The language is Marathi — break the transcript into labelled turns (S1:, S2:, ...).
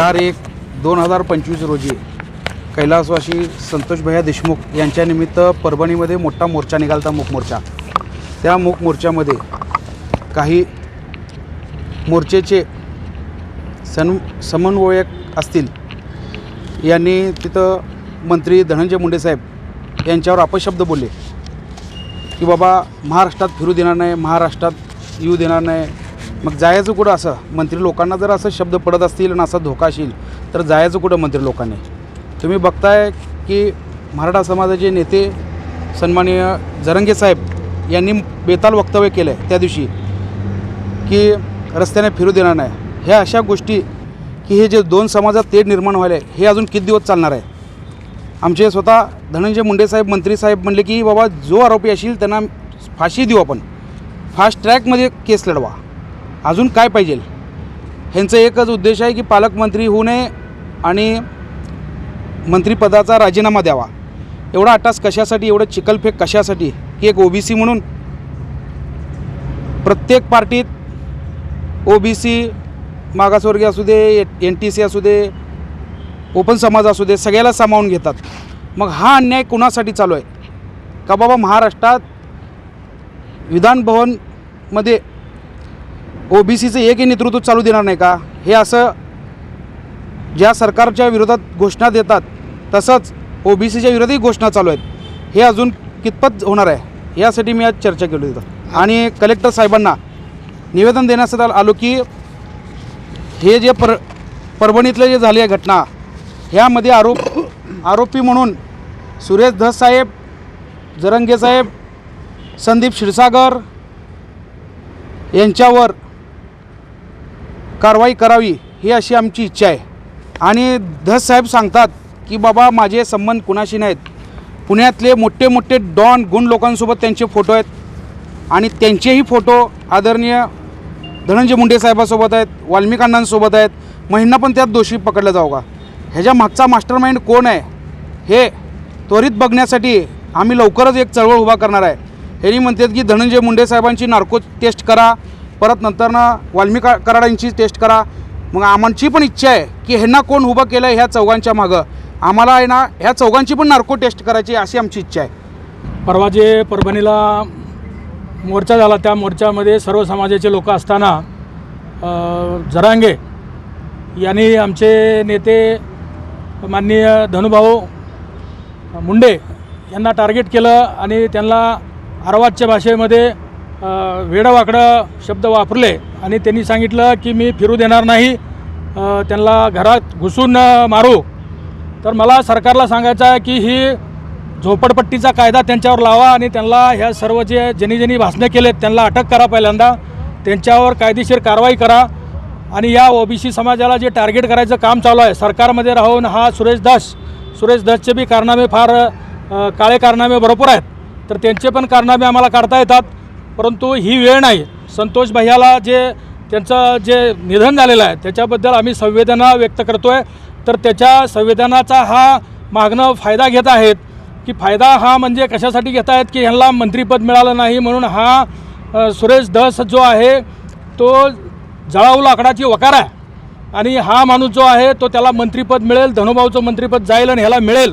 S1: चार एक दोन हजार पंचवीस रोजी कैलासवासी संतोष भैया देशमुख यांच्या निमित्त परभणीमध्ये मोठा मोर्चा निघालता मूक मोर्चा. त्या मूक मोर्चामध्ये काही मोर्चेचे सन समन्वयक असतील यांनी तिथं मंत्री धनंजय मुंडे साहेब यांच्यावर अपशब्द बोलले की बाबा महाराष्ट्रात फिरू देणार नाही महाराष्ट्रात येऊ देणार नाही मग जायचं कुठं असं? मंत्री लोकांना जर असं शब्द पडत असतील आणि असा धोका असेल तर जायचं कुठं मंत्री लोकांनी? तुम्ही बघताय की मराठा समाजाचे नेते सन्माननीय जरंगे साहेब यांनी बेताल वक्तव्य केलं आहे त्या दिवशी की रस्त्याने फिरू देणार नाही. ह्या अशा गोष्टी की हे जे दोन समाजात तेढ निर्माण व्हायला आहे हे अजून किती दिवस चालणार आहे? आमचे स्वतः धनंजय मुंडे साहेब मंत्री साहेब म्हणले की बाबा जो आरोपी असेल त्यांना फाशी देऊ आपण. फास्ट ट्रॅकमध्ये केस लढवा. अजून काय पाहिजे? ह्यांचं एकच उद्देश आहे की पालकमंत्री होऊ नये आणि मंत्रिपदाचा राजीनामा द्यावा. एवढा अटास कशासाठी एवढं चिखलफेक कशासाठी? की एक ओबीसी म्हणून प्रत्येक पार्टीत ओबीसी मागासवर्गीय असू दे एन टी सी असू दे ओपन समाज असू दे सगळ्याला सामावून घेतात. मग हा अन्याय कुणासाठी चालू आहे? का बाबा महाराष्ट्रात विधानभवनमध्ये ओबीसीचं एकही नेतृत्व चालू देणार नाही का? हे असं ज्या सरकारच्या विरोधात घोषणा देतात तसंच ओबीसीच्या विरोधातही घोषणा चालू आहेत. हे अजून कितपत होणार आहे? यासाठी मी आज चर्चा केली होती. आणि कलेक्टर साहेबांना निवेदन देण्यासाठी आलो की हे जे पर परभणीतलं जे झाली आहे घटना ह्यामध्ये आरोप आरोपी म्हणून सुरेश धस साहेब जरंगे साहेब संदीप क्षीरसागर यांच्यावर कारवाई करावी ही अशी आमची इच्छा आहे. आणि धस साहेब सांगतात की बाबा माझे संबंध कुणाशी नाहीत. पुण्यातले मोठे मोठे डॉन गुण लोकांसोबत त्यांचे फोटो आहेत. आणि त्यांचेही फोटो आदरणीय धनंजय मुंडे साहेबासोबत आहेत वाल्मिक आहेत. महिना पण त्यात दोषी पकडला जाऊ का? ह्याच्या मागचा मास्टरमाइंड कोण आहे? हे त्वरित बघण्यासाठी आम्ही लवकरच एक चळवळ उभा करणार आहे. ह्यांनी म्हणतात की धनंजय मुंडे साहेबांची नार्को टेस्ट करा. परत नंतरनं वाल्मिक कराडांची टेस्ट करा. मग आम्हाची पण इच्छा आहे की ह्यांना कोण उभं केलं आहे ह्या चौघांच्या मागं. आम्हाला आहे ना ह्या चौघांची पण नार्को टेस्ट करायची अशी आमची इच्छा आहे.
S2: परवा जे परभणीला मोर्चा झाला त्या मोर्चामध्ये सर्व समाजाचे लोक असताना जरांगे यांनी आमचे नेते माननीय धनुभाऊ मुंडे यांना टार्गेट केलं आणि त्यांना आरवादच्या भाषेमध्ये वेडावाकडं शब्द वापरले आणि त्यांनी सांगितलं की मी फिरू देणार नाही त्यांना घरात घुसून मारू. तर मला सरकारला सांगायचं आहे की ही झोपडपट्टीचा कायदा त्यांच्यावर लावा आणि त्यांना ह्या सर्व जे ज्यांनी ज्यांनी भाषणं केलेत त्यांना अटक करा पहिल्यांदा. त्यांच्यावर कायदेशीर कारवाई करा आणि या ओबीसी समाजाला जे टार्गेट करायचं काम चालू आहे सरकारमध्ये राहून हा सुरेश दास सुरेश दासचे बी कारनामे फार काळे कारनामे भरपूर आहेत. तर त्यांचे पण कारनामे आम्हाला काढता येतात. परंतु ही वेळ नाही. संतोष भैयाला जे त्यांचं जे निधन झालेलं आहे त्याच्याबद्दल आम्ही संवेदना व्यक्त करतो आहे तर त्याच्या संवेदनाचा हा मागणं फायदा घेत आहेत की फायदा हा म्हणजे कशासाठी घेत आहेत की ह्यांना मंत्रिपद मिळालं नाही म्हणून हा सुरेश धस जो आहे तो जळाऊ लाकडाची वकार आहे. आणि हा माणूस जो आहे तो त्याला मंत्रिपद मिळेल धनुभाऊचं मंत्रिपद जाईल आणि ह्याला मिळेल.